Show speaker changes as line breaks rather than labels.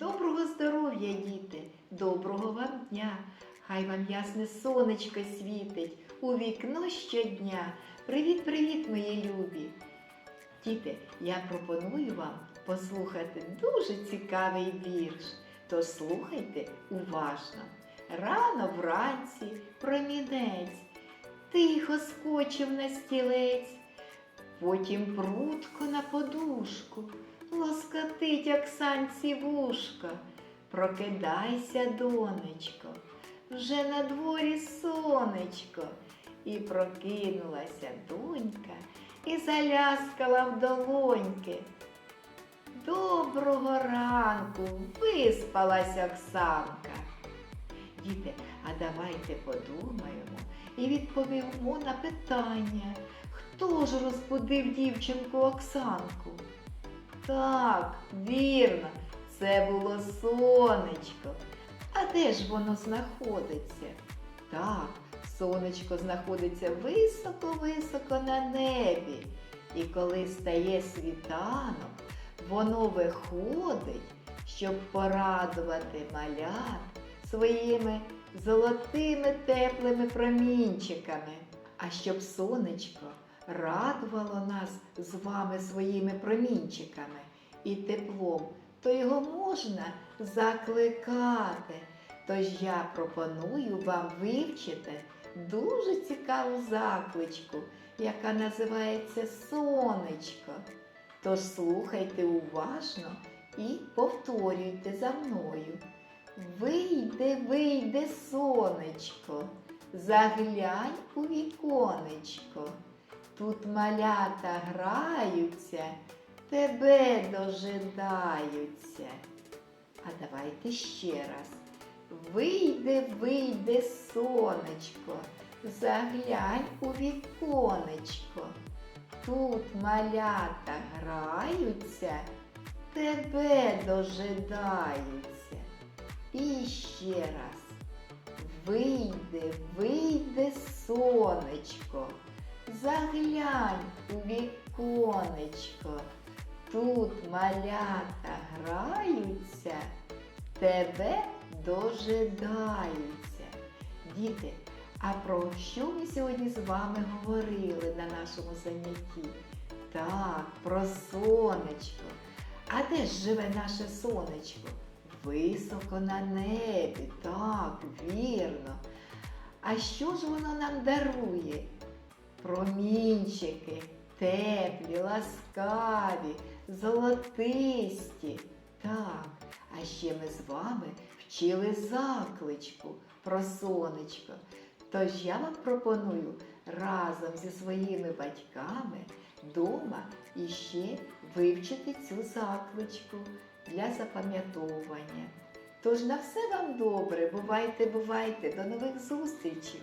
Доброго здоров'я, діти, доброго вам дня. Хай вам ясне сонечко світить у вікно щодня. Привіт, привіт, мої любі. Діти, я пропоную вам послухати дуже цікавий вірш. Тож слухайте уважно. Рано вранці промінець, тихо скочив на стілець, потім прутко на подушку, лоскотить Оксанці вушка. Прокидайся, донечко, вже на дворі сонечко. І прокинулася донька і заляскала в долоньки. Доброго ранку, виспалась Оксанка. Діти, а давайте подумаємо і відповімо на питання, хто ж розбудив дівчинку Оксанку? Так, вірно, це було сонечко. А де ж воно знаходиться? Так, сонечко знаходиться високо-високо на небі. І коли стає світанок, воно виходить, щоб порадувати малят своїми золотими теплими промінчиками. А щоб сонечко радувало нас з вами своїми промінчиками і теплом, то його можна закликати. Тож я пропоную вам вивчити дуже цікаву закличку, яка називається сонечко. Тож слухайте уважно і повторюйте за мною. Вийде, вийде сонечко, заглянь у віконечко. Тут малята граються, тебе дожидаються. А давайте ще раз. Вийде, вийде сонечко, заглянь у віконечко. Тут малята граються, тебе дожидаються. І ще раз. Вийде, вийде сонечко, заглянь у віконечко. Тут малята граються, тебе дожидаються. Діти, а про що ми сьогодні з вами говорили на нашому занятті? Так, про сонечко. А де ж живе наше сонечко? Високо на небі, так, вірно. А що ж воно нам дарує? Промінчики, теплі, ласкаві, золотисті. Так, а ще ми з вами вчили закличку про сонечко. Тож я вам пропоную разом зі своїми батьками вдома іще вивчити цю закличку для запам'ятовування. Тож на все вам добре, бувайте, бувайте, до нових зустрічей!